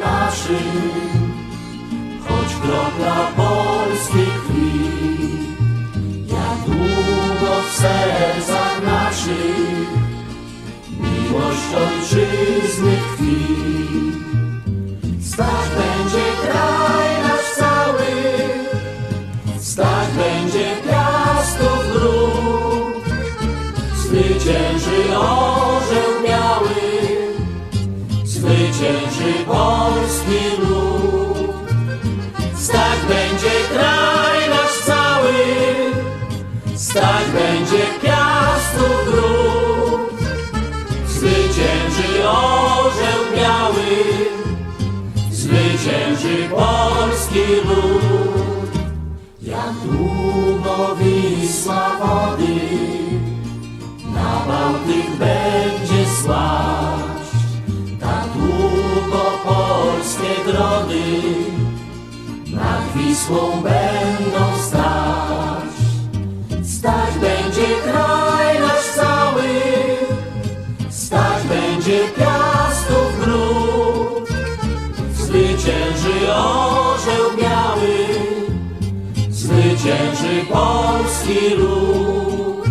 naszym, choć kropla polskiej krwi. Jak długo w sercach naszych miłość ojczyzny zwycięży polski lud. Stać będzie kraj nasz cały, stać będzie piastów gród. Zwycięży orzeł biały, zwycięży polski lud. Jak długo Wisła wody nad Wisłą będą stać. Stać będzie kraj nasz cały, stać będzie piastów gród. Zwycięży orzeł biały, zwycięży polski lud.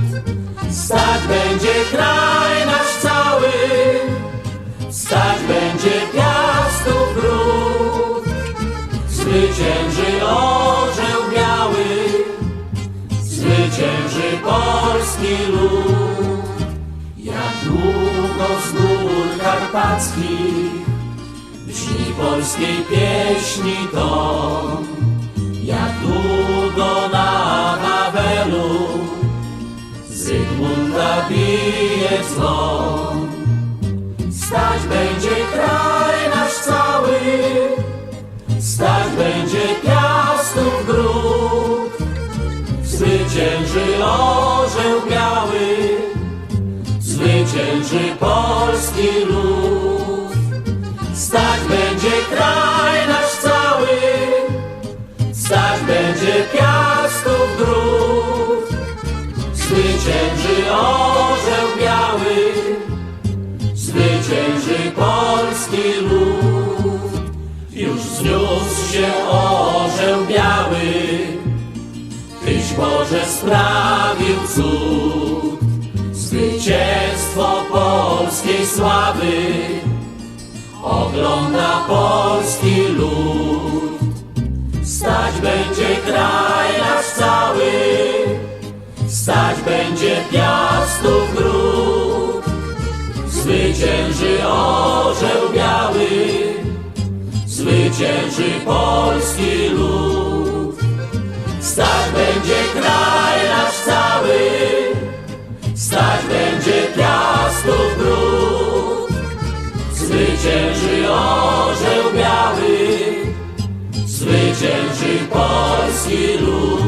Stać będzie kraj nasz cały, stać będzie piastów Zwycięży orzeł biały, zwycięży polski lud. Jak długo z gór karpackich brzmi polskiej pieśni ton, jak długo na Wawelu Zygmunta bije dzwon. Stać będzie zwycięży polski lud. Stać będzie kraj nasz cały, stać będzie piastów gród. Zwycięży orzeł biały, zwycięży polski lud. Już wzniósł się orzeł biały, Tyś Boże sprawił cud. Polskiej sławy ogląda polski lud. Stać będzie kraj nasz cały, stać będzie piastów gród. Zwycięży orzeł biały, zwycięży polski lud. Stać będzie kraj Zwycięży orzeł biały, zwycięży polski lud.